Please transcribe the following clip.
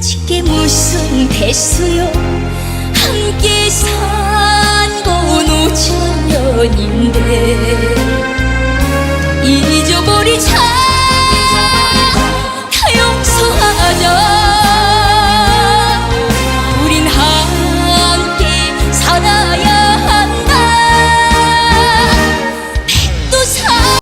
그까짓 게 무슨 대수요? 함께 산건 5천년인데